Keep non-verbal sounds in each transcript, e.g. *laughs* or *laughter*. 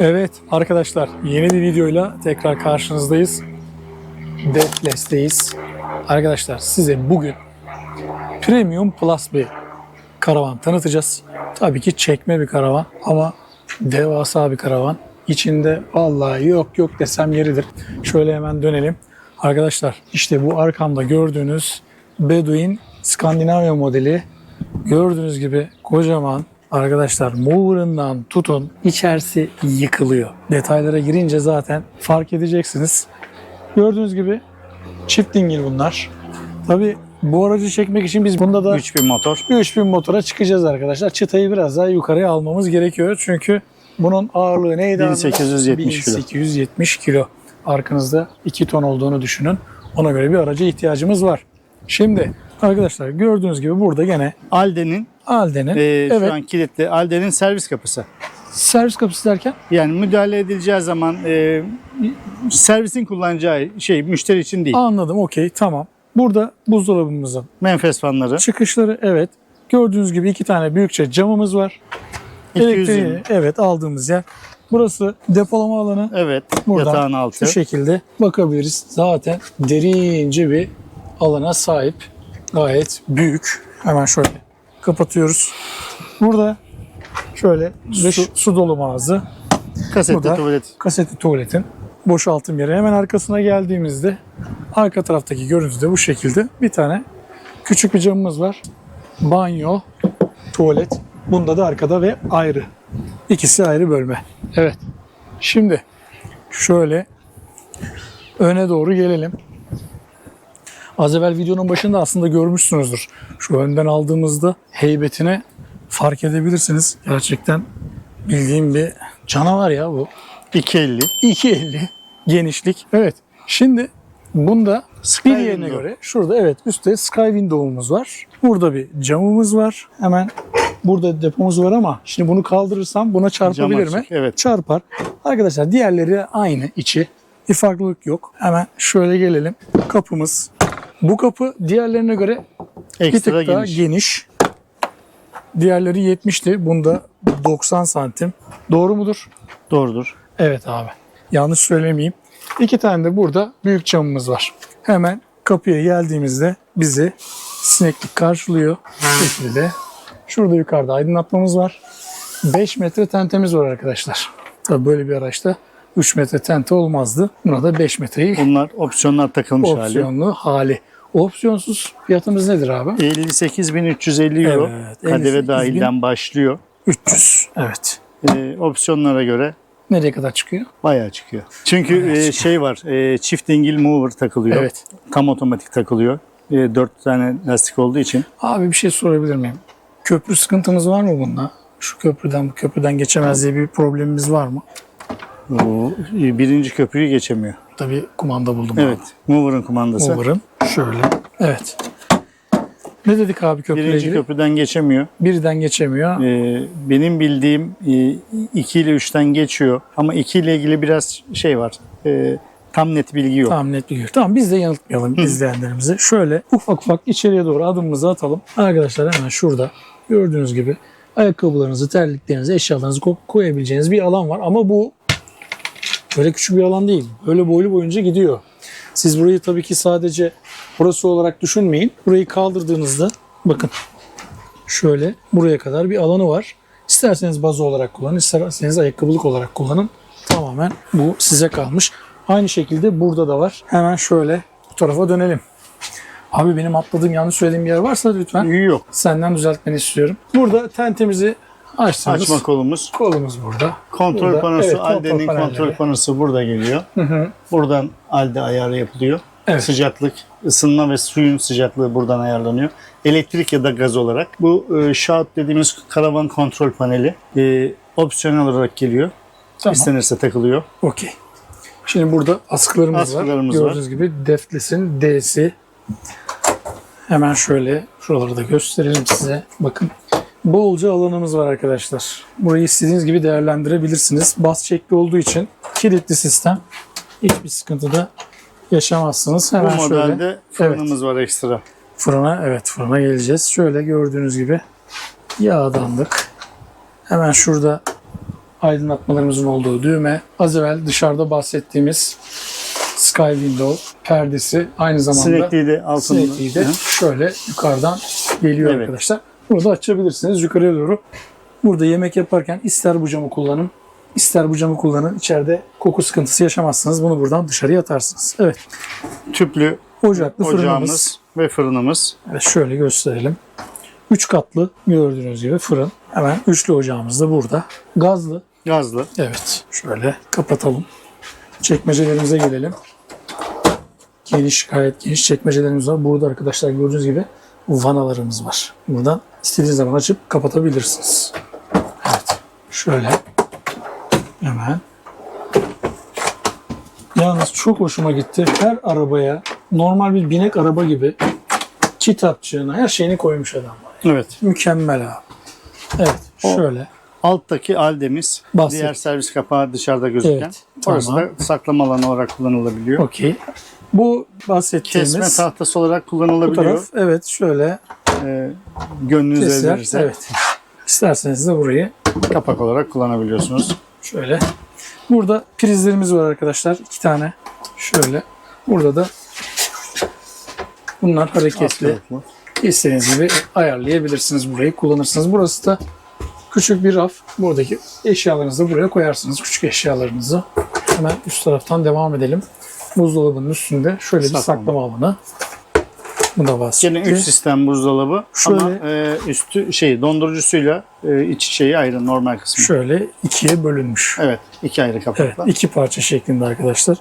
Evet arkadaşlar yeni bir videoyla tekrar karşınızdayız. Deathless'teyiz. Arkadaşlar size bugün Premium Plus bir karavan tanıtacağız. Tabii ki çekme bir karavan ama devasa bir karavan. İçinde vallahi yok yok desem yeridir. Şöyle hemen dönelim. Arkadaşlar işte bu arkamda gördüğünüz Bedouin Skandinavya modeli Gördüğünüz gibi kocaman arkadaşlar mover'ından tutun içerisi yıkılıyor. Detaylara girince zaten fark edeceksiniz. Gördüğünüz gibi çift dingil bunlar. Tabi bu aracı çekmek için biz bunda da 3000 motor. 3000 motora çıkacağız arkadaşlar. Çıtayı biraz daha yukarıya almamız gerekiyor. Çünkü bunun ağırlığı neydi? abi? 1870 kilo. 1870 kilo. Arkanızda 2 ton olduğunu düşünün. Ona göre bir araca ihtiyacımız var. Şimdi arkadaşlar gördüğünüz gibi burada gene Alde'nin Alden'in e, evet şu an kilitli Alde'nin servis kapısı. servis kapısı derken Yani müdahale edileceği zaman e, servisin kullanacağı şey müşteri için değil. anladım okey tamam. Burada buzdolabımızın Menfez fanları. çıkışları evet. Gördüğünüz gibi iki tane büyükçe camımız var. 220. Elektriği evet aldığımız yer. Burası depolama alanı. Evet. Buradan yatağın altı. Şu şekilde bakabiliriz. Zaten derince bir alana sahip. Gayet büyük. Hemen şöyle kapatıyoruz. Burada şöyle su, Su. su dolum ağzı. Kasetli Burada. tuvalet. Kasetli tuvaletin boşaltım yeri. Hemen arkasına geldiğimizde arka taraftaki görüntü de bu şekilde. Bir tane küçük bir camımız var. Banyo, tuvalet. Bunda da arkada ve ayrı. İkisi ayrı bölme. Evet. Şimdi şöyle öne doğru gelelim. Az evvel videonun başında aslında görmüşsünüzdür. Şu önden aldığımızda heybetine fark edebilirsiniz. Gerçekten bildiğim bir canavar ya bu. 250. 2.50 genişlik. Evet. Şimdi bunda Sky bir yerine window. göre şurada evet üstte sky window'umuz var. Burada bir camımız var. Hemen burada depomuz var ama şimdi bunu kaldırırsam buna çarpabilir Cam mi? açık, evet. Çarpar. Arkadaşlar diğerleri aynı içi. Bir farklılık yok. Hemen şöyle gelelim. Kapımız. Bu kapı diğerlerine göre bir tık Ekstra daha geniş. geniş. Diğerleri 70'ti. Bunda 90 santim. Doğru mudur? Doğrudur. Evet abi. Yanlış söylemeyeyim. İki tane de burada büyük camımız var. Hemen kapıya geldiğimizde bizi sineklik karşılıyor. Bu şekilde. Şurada yukarıda aydınlatmamız var. 5 metre tentemiz var arkadaşlar. Tabii böyle bir araçta 3 metre tente olmazdı. Buna da 5 metreyi Bunlar opsiyonlar takılmış hali. opsiyonlu hali. Opsiyonsuz fiyatımız nedir abi? 58.350 euro. Evet, 58.000. dahilden başlıyor. 300. Evet. E, opsiyonlara göre Nereye kadar çıkıyor? bayağı çıkıyor. Çünkü Bayağı e, şey var. E, çift dingil mover takılıyor. Evet. Tam otomatik takılıyor. E, 4 tane lastik olduğu için. Abi bir şey sorabilir miyim? Köprü sıkıntımız var mı bunda? Şu köprüden bu köprüden geçemez diye bir problemimiz var mı? E, birinci köprüyü geçemiyor. Tabii kumanda buldum. Evet. Mover'ın kumandası. Mover'ın. Şöyle. Evet. Ne dedik abi köprüyle Birinci ilgili? köprüden geçemiyor. Birden geçemiyor. E, benim bildiğim 2 ile 3'ten geçiyor. Ama 2 ile ilgili biraz şey var. E, tam net bilgi yok. Tamam net bir Tamam biz de yanıltmayalım izleyenlerimizi. Şöyle ufak ufak içeriye doğru adımımızı atalım. Arkadaşlar hemen şurada gördüğünüz gibi ayakkabılarınızı, terliklerinizi, eşyalarınızı ko- koyabileceğiniz bir alan var. Ama bu böyle küçük bir alan değil. Böyle boylu boyunca gidiyor. Siz burayı tabii ki sadece burası olarak düşünmeyin. Burayı kaldırdığınızda bakın şöyle buraya kadar bir alanı var. İsterseniz bazı olarak kullanın, isterseniz ayakkabılık olarak kullanın. Tamamen bu size kalmış. Aynı şekilde burada da var. Hemen şöyle bu tarafa dönelim. Abi benim atladığım yanlış söylediğim bir yer varsa lütfen Yok. senden düzeltmeni istiyorum. Burada tentemizi açsanız Açma kolumuz. kolumuz burada. Kontrol Burada, panosu, evet, kontrol Alde'nin panelleri. kontrol panosu burada geliyor. Hı hı. Buradan Alde ayarı yapılıyor. Evet. Sıcaklık, ısınma ve suyun sıcaklığı buradan ayarlanıyor. Elektrik ya da gaz olarak. Bu e, Shout dediğimiz karavan kontrol paneli e, opsiyonel olarak geliyor. Tamam. İstenirse takılıyor. Okey. Şimdi burada askılarımız, Askılarımız var. var. Gördüğünüz gibi Defles'in D'si. Hemen şöyle şuraları da gösterelim size. Bakın bolca alanımız var arkadaşlar. Burayı istediğiniz gibi değerlendirebilirsiniz. Bas şekli olduğu için kilitli sistem. Hiçbir sıkıntı da yaşamazsınız. Hemen Bu şöyle modelde fırınımız var ekstra. fırına evet fırına geleceğiz. Şöyle gördüğünüz gibi yağdanlık. Hemen şurada aydınlatmalarımızın olduğu düğme. Az evvel dışarıda bahsettiğimiz Sky Window perdesi aynı zamanda Sinekliği de altında. Hı. şöyle yukarıdan geliyor Evet. arkadaşlar. Burada açabilirsiniz yukarıya doğru. Burada yemek yaparken ister bu camı kullanın, ister bu camı kullanın. İçeride koku sıkıntısı yaşamazsınız. Bunu buradan dışarıya atarsınız. Evet. Tüplü Ocaklı fırınımız. ocağımız ve fırınımız. Evet, şöyle gösterelim. 3 katlı gördüğünüz gibi fırın. Hemen üçlü ocağımız da burada. Gazlı. Gazlı. Evet. Şöyle kapatalım. Çekmecelerimize gelelim. Geniş, gayet geniş çekmecelerimiz var. Burada arkadaşlar gördüğünüz gibi vanalarımız var. Buradan istediğiniz zaman açıp kapatabilirsiniz. Evet. Şöyle. Hemen. Yalnız çok hoşuma gitti. Her arabaya normal bir binek araba gibi kitapçığına her şeyini koymuş adam. Evet. Mükemmel abi. Evet. O- Şöyle. Alttaki aldemiz. Bahset. Diğer servis kapağı dışarıda gözüken. Evet, Orası tamam. da saklama alanı olarak kullanılabiliyor. Okey. Bu bahsettiğimiz Kesme tahtası olarak bu kullanılabiliyor. taraf evet şöyle Ee, gönlünüz keser. verirse Evet. İsterseniz de burayı kapak olarak kullanabiliyorsunuz. şöyle. Burada prizlerimiz var arkadaşlar. iki tane. Şöyle. Burada da bunlar hareketli. İstediğiniz gibi ayarlayabilirsiniz burayı. Kullanırsınız. Burası da küçük bir raf. Buradaki eşyalarınızı buraya koyarsınız. Küçük eşyalarınızı. Hemen üst taraftan devam edelim. Buzdolabının üstünde şöyle bir Saklama. saklama alanı. Bu da var. Gene 3 sistem buzdolabı Şöyle- ama e, üstü şey dondurucusuyla e, iç şeyi ayrı normal kısmı. Şöyle ikiye bölünmüş. Evet, iki ayrı Evet, kapakla. iki parça şeklinde arkadaşlar.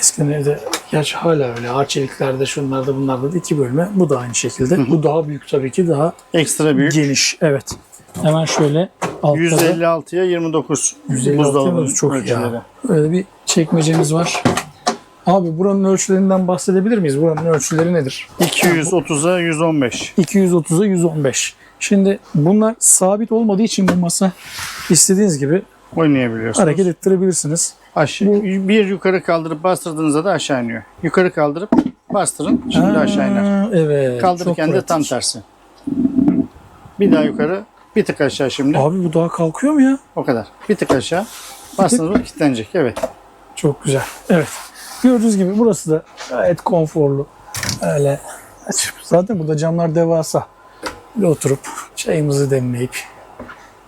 Eskiden evde, gerçi hala öyle arçeliklerde, şunlarda, bunlarda da iki bölme. Bu da aynı şekilde. Bu daha büyük tabii ki, daha Ekstra büyük. geniş. Evet. Hemen şöyle altta da 156'ya 29 156 buzdolabı yalnız çok iyi. Böyle bir çekmecemiz var. Abi buranın ölçülerinden bahsedebilir miyiz? Buranın ölçüleri nedir? 230'a 115. 230'a 115. Şimdi bunlar sabit olmadığı için bu masa istediğiniz gibi Oynayabiliyorsunuz. hareket ettirebilirsiniz. Aşağı, bir yukarı kaldırıp bastırdığınızda da aşağı iniyor. Yukarı kaldırıp bastırın şimdi aşağı iner. Aa, Evet. Kaldırırken de tam tersi. Bir daha yukarı, bir tık aşağı şimdi. Abi bu daha kalkıyor mu ya? O kadar. Bir tık aşağı. Bastığınız mı kilitlenecek. Evet. Çok güzel. Evet. Gördüğünüz gibi burası da gayet konforlu. Öyle açıp zaten burada camlar devasa. Böyle oturup çayımızı demleyip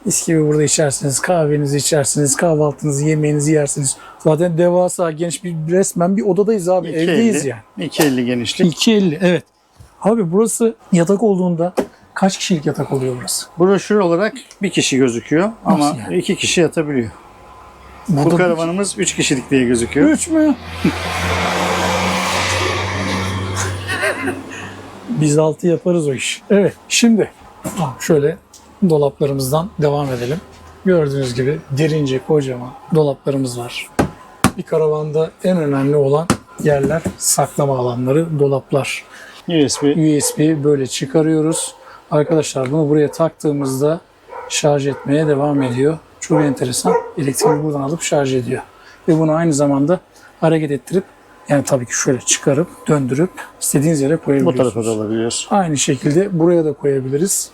mis gibi burada içersiniz, kahvenizi içersiniz, kahvaltınızı, yemeğinizi yersiniz. Zaten devasa, geniş bir resmen bir odadayız abi. Evdeyiz 2.50 yani. 2.50 genişlik. 2.50 evet. Abi burası yatak olduğunda kaç kişilik yatak oluyor burası? Broşür olarak bir kişi gözüküyor ama Nasıl yani? iki kişi yatabiliyor. Bu Burada karavanımız üç kişilik diye gözüküyor. Üç mü? *laughs* Biz altı yaparız o iş. Evet şimdi şöyle dolaplarımızdan devam edelim. Gördüğünüz gibi derince kocaman dolaplarımız var. Bir karavanda en önemli olan yerler saklama alanları, dolaplar. USB USB böyle çıkarıyoruz. Arkadaşlar bunu buraya taktığımızda şarj etmeye devam ediyor. Çok enteresan. Elektriği buradan alıp şarj ediyor. Ve bunu aynı zamanda hareket ettirip yani tabii ki şöyle çıkarıp döndürüp istediğiniz yere bu koyabiliyorsunuz. tarafa da alabiliyoruz. Aynı şekilde buraya da koyabiliriz.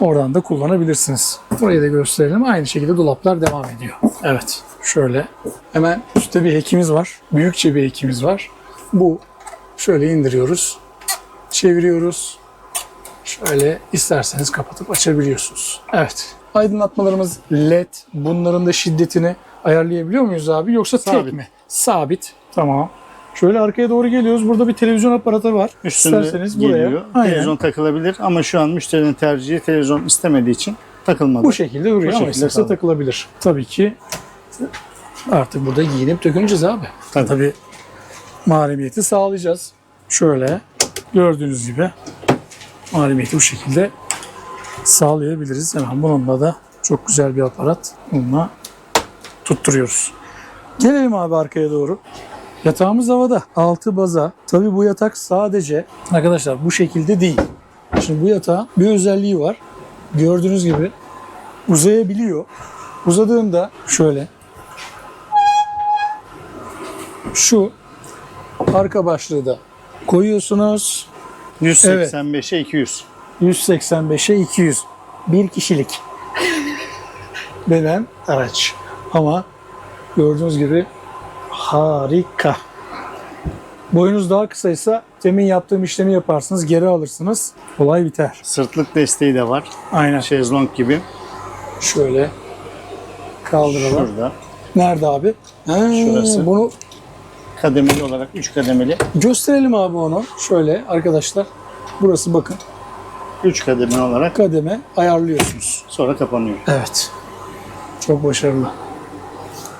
Oradan da kullanabilirsiniz. Burayı da gösterelim. Aynı şekilde dolaplar devam ediyor. Evet. Şöyle. Hemen üstte bir hekimiz var. Büyükçe bir hekimiz var. Bu şöyle indiriyoruz. Çeviriyoruz. Şöyle isterseniz kapatıp açabiliyorsunuz. Evet. Aydınlatmalarımız LED. Bunların da şiddetini ayarlayabiliyor muyuz abi? Yoksa tek Sabit. mi? Sabit. Tamam. Şöyle arkaya doğru geliyoruz. Burada bir televizyon aparatı var. Üstünde İsterseniz buraya. geliyor. Aynen. Televizyon takılabilir ama şu an müşterinin tercihi televizyon istemediği için takılmadı. Bu şekilde duruyor Bu ama isterse takılabilir. Tabii ki artık burada giyinip döküneceğiz abi. Tabii. Tabii mahremiyeti sağlayacağız. Şöyle gördüğünüz gibi mahremiyeti bu şekilde sağlayabiliriz. Hemen bununla da çok güzel bir aparat. Bununla tutturuyoruz. Gelelim abi arkaya doğru. Yatağımız havada. Altı baza. Tabii bu yatak sadece arkadaşlar bu şekilde değil. Şimdi bu yatağın bir özelliği var. Gördüğünüz gibi uzayabiliyor. Uzadığında şöyle şu arka başlığı da koyuyorsunuz. 185'e 200. 185'e 200. Bir kişilik *laughs* denen araç. Ama gördüğünüz gibi harika. Boyunuz daha kısaysa demin yaptığım işlemi yaparsınız, geri alırsınız. Olay biter. Sırtlık desteği de var. Aynen. Şezlong gibi. Şöyle kaldıralım. Şurada. Nerede abi? Ha, Şurası. Bunu Kademeli olarak 3 kademeli. gösterelim abi onu. Şöyle arkadaşlar. Burası bakın 3 kademeli olarak kademe ayarlıyorsunuz. sonra kapanıyor. Evet. Çok başarılı.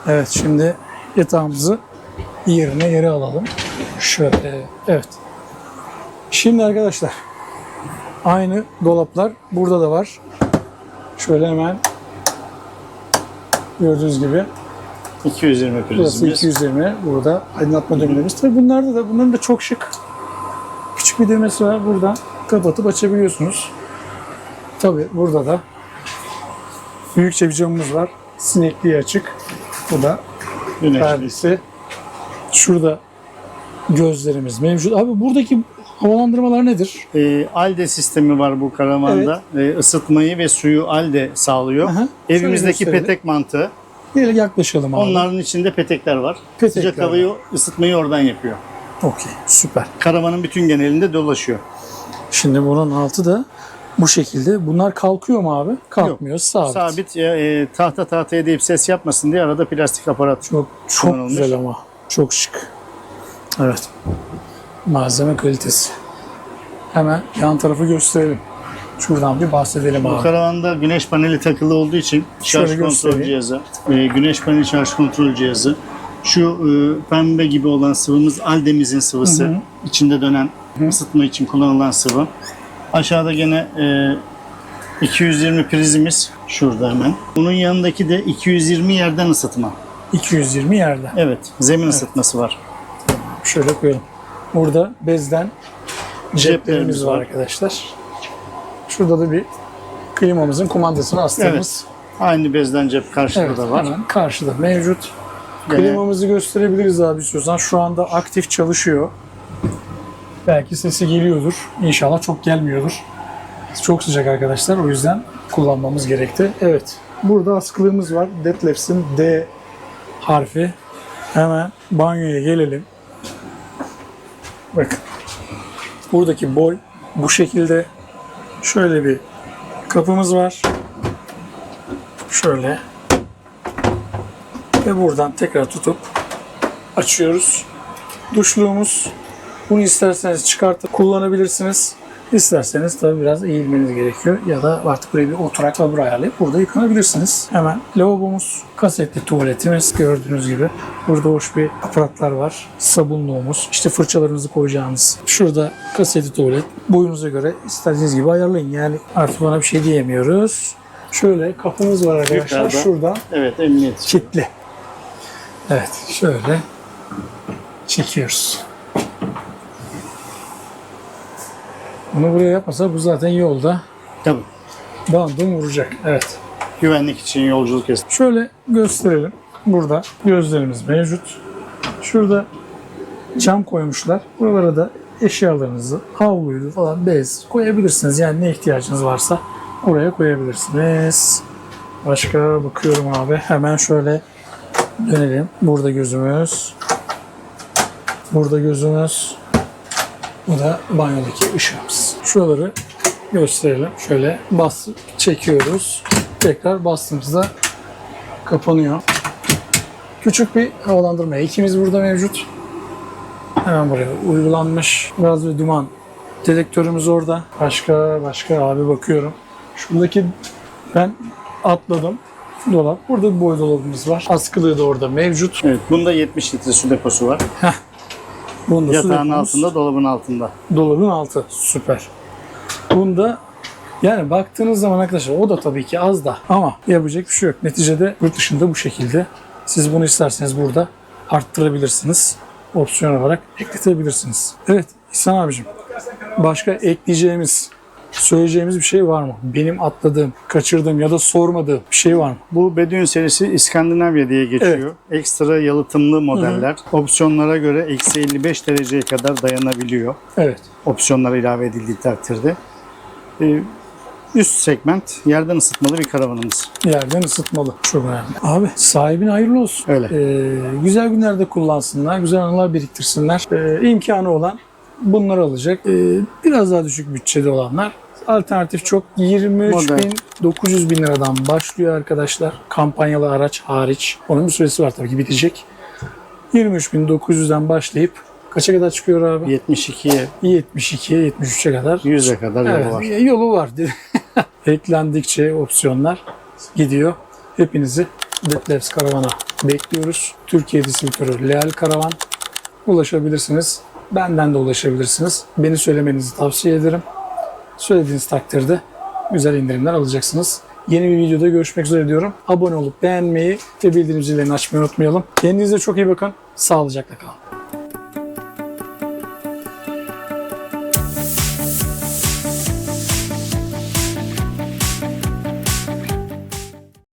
Evet şimdi yatağımızı yerine yere alalım. Şöyle. Evet. Şimdi arkadaşlar aynı dolaplar burada da var. Şöyle hemen gördüğünüz gibi 220 burası prizimiz. 220 burada aydınlatma düğmelerimiz. Tabii bunlarda da bunların da çok şık. Küçük bir düğmesi var. Buradan kapatıp açabiliyorsunuz. Tabii burada da büyükçe bir camımız var. Sinekliği açık. Bu da Güneşli. perdesi. Şurada gözlerimiz mevcut. Abi buradaki havalandırmalar nedir? Ee, ALDE sistemi var bu karavanda. Ee, ısıtmayı ve suyu ALDE sağlıyor. Aha. Evimizdeki petek mantığı. Gel yaklaşalım abi. Onların içinde petekler var. Petekler Sıcak havayı ısıtmayı oradan yapıyor. Okey süper. Karavanın bütün genelinde dolaşıyor. Şimdi bunun altı da bu şekilde. Bunlar kalkıyor mu abi? Kalkmıyor. Sabit. Sabit e, tahta tahtaya deyip ses yapmasın diye arada plastik aparat. Çok çok güzel ama. Çok şık. Evet. Malzeme kalitesi. Hemen yan tarafı gösterelim. Şuradan bir bahsedelim Bu abi. karavanda güneş paneli takılı olduğu için şarj Şöyle kontrol göstereyim. cihazı, e, güneş paneli şarj kontrol cihazı, şu e, pembe gibi olan sıvımız Aldemiz'in sıvısı, içinde dönen ısıtma için kullanılan sıvı. Aşağıda gene e, 220 prizimiz şurada hemen. Bunun yanındaki de 220 yerden ısıtma. 220 yerde. Evet, zemin ısıtması var. Şöyle koyalım. Burada bezden ceplerimiz var var. arkadaşlar. Şurada da bir klimamızın kumandasını astığımız. Aynı bezden cep karşıda Evet, da var. hemen karşıda mevcut. Gene- Klimamızı gösterebiliriz abi istiyorsan. Şu anda aktif çalışıyor. Belki sesi geliyordur. İnşallah çok gelmiyordur. Çok sıcak arkadaşlar. O yüzden kullanmamız gerekti. Evet. Burada askılığımız var. Detlefs'in D harfi. Hemen banyoya gelelim. Bakın. Buradaki boy bu şekilde. Şöyle bir kapımız var. Şöyle ve buradan tekrar tutup açıyoruz. Duşluğumuz. Bunu isterseniz çıkartıp kullanabilirsiniz. İsterseniz tabii biraz eğilmeniz gerekiyor ya da artık buraya bir oturak tabur ayarlayıp burada yıkanabilirsiniz. Hemen lavabomuz, kasetli tuvaletimiz gördüğünüz gibi. Burada hoş bir aparatlar var. Sabunluğumuz, işte fırçalarınızı koyacağınız. Şurada kasetli tuvalet. Boyunuza göre istediğiniz gibi ayarlayın. Yani artık ona bir şey diyemiyoruz. Şöyle kapımız var arkadaşlar. Yukarıda. Şuradan Evet, emniyet. kilitli. Evet şöyle çekiyoruz. Bunu buraya yapmasa bu zaten yolda Tabii. bandım vuracak. Evet. Güvenlik için yolculuk esnasında. Şöyle gösterelim. Burada gözlerimiz mevcut. Şurada cam koymuşlar. Buralara da eşyalarınızı, havluydu falan bez koyabilirsiniz. Yani ne ihtiyacınız varsa oraya koyabilirsiniz. Başka bakıyorum abi. Hemen şöyle dönelim. Burada gözümüz. Burada gözümüz. Bu da banyodaki ışığımız. Şuraları gösterelim. Şöyle bas çekiyoruz. Tekrar bastığımızda kapanıyor. Küçük bir havalandırma ekimiz burada mevcut. Hemen buraya uygulanmış. Gaz ve duman dedektörümüz orada. Başka başka abi bakıyorum. Şuradaki ben atladım dolap. Burada bir boy dolabımız var. Askılığı da orada mevcut. Evet, bunda 70 litre su deposu var. Bunda su Yatağın altında, dolabın altında. Dolabın altı. Süper. Bunda yani baktığınız zaman arkadaşlar o da tabii ki az da ama yapacak bir şey yok. Neticede yurt dışında bu şekilde. Siz bunu isterseniz burada arttırabilirsiniz. Opsiyon olarak ekletebilirsiniz. Evet İhsan abicim. Başka ekleyeceğimiz, söyleyeceğimiz bir şey var mı? Benim atladığım, kaçırdığım ya da sormadığım bir şey var mı? Bu Bedouin serisi İskandinavya diye geçiyor. Ekstra yalıtımlı modeller. Opsiyonlara göre eksi 55 dereceye kadar dayanabiliyor. Evet. Opsiyonlar ilave edildiği takdirde. Ee, üst segment yerden ısıtmalı bir karavanımız. Yerden ısıtmalı. Çok önemli. Abi sahibine hayırlı olsun. Öyle. Ee, güzel günlerde kullansınlar. Güzel anılar biriktirsinler. Ee, imkanı olan bunları alacak. Ee, biraz daha düşük bütçede olanlar Alternatif çok 23 Model. bin 900 bin liradan başlıyor arkadaşlar. Kampanyalı araç hariç. Onun bir süresi var tabii ki bitecek. 23 bin 900'den başlayıp kaça kadar çıkıyor abi? 72'ye 72'ye 73'e kadar 100'e kadar yolu Evet, var. yolu var. *laughs* Eklendikçe opsiyonlar gidiyor. Hepinizi Detlefs Karavan'a bekliyoruz. Türkiye distribütörü Leal Karavan. Ulaşabilirsiniz. Benden de ulaşabilirsiniz. Beni söylemenizi tavsiye ederim. Söylediğiniz takdirde güzel indirimler alacaksınız. Yeni bir videoda görüşmek üzere diyorum. Abone olup beğenmeyi ve bildirim zillerini açmayı unutmayalım. Kendinize çok iyi bakın. Sağlıcakla kalın.